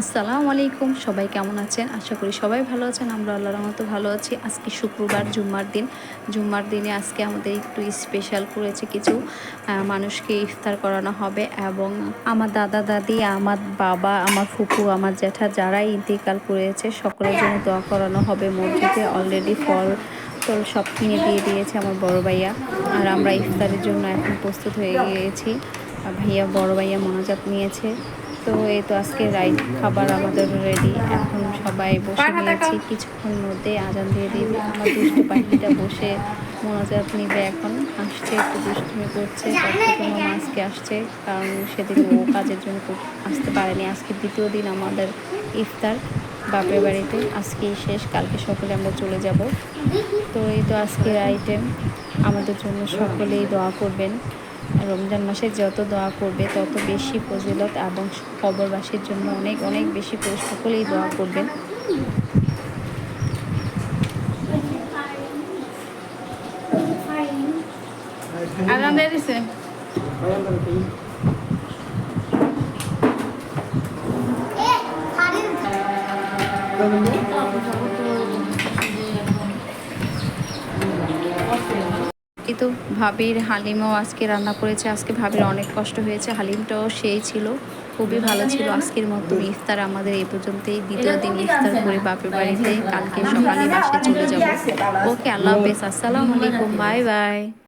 আসসালামু আলাইকুম, সবাই কেমন আছেন? আশা করি সবাই ভালো আছেন, আমরা আল্লাহর মতো ভালো আছি। আজকে শুক্রবার, জুম্মার দিন। জুম্মার দিনে আজকে আমাদের একটু স্পেশাল করেছে কিছু মানুষকে ইফতার করানো হবে এবং আমার দাদা, দাদি, আমার বাবা, আমার ফুপু, আমার জ্যাঠা যারাই ইন্তেকাল করেছে, সকলের জন্য দোয়া করানো হবে মসজিদে। অলরেডি ফল টল সব কিনে দিয়ে দিয়েছে আমার বড় ভাইয়া। আর আমরা ইফতারের জন্য এখন প্রস্তুত হয়ে গিয়েছি। ভাইয়া, বড় ভাইয়া মনোজাত নিয়েছে। তো এই তো আজকে রাইট খাবার আমাদের রেডি এখন সবাই বসে গিয়েছি কিছুক্ষণ মধ্যে আজান দিয়ে দিবে। আমার দুষ্ট পাখিটা বসে মনোজাত নিবে এখন। আসছে একটু দুষ্টুমি করছে মামা আজকে আসছে কারণ সেদিন ও কাজের জন্য আসতে পারেনি। আজকে দ্বিতীয় দিন আমাদের ইফতার বাপের বাড়িতে। আজকেই শেষ কালকে সকালে আমরা চলে যাব। তো এই তো আজকের আইটেম আমাদের জন্য সকলেই দোয়া করবেন। রমজান মাসে যত দোয়া করবে তত বেশি ফজিলত এবং কবরবাসীর জন্য অনেক অনেক বেশি সকলেই দোয়া করবেন। দিয়ে দিছে। এই তো ভাবির হালিমও আজকে রান্না করেছে, আজকে ভাবির অনেক কষ্ট হয়েছে, হালিমটাও সেই ছিল, খুবই ভালো ছিল আজকের মতো ইফতার আমাদের এই পর্যন্তই, দ্বিতীয় দিন ইফতার করে বাপের বাড়িতে, কালকে সকালে বাসে চলে যাব। ওকে, আল্লাহ হাফেজ, আসসালামু আলাইকুম, বাই বাই।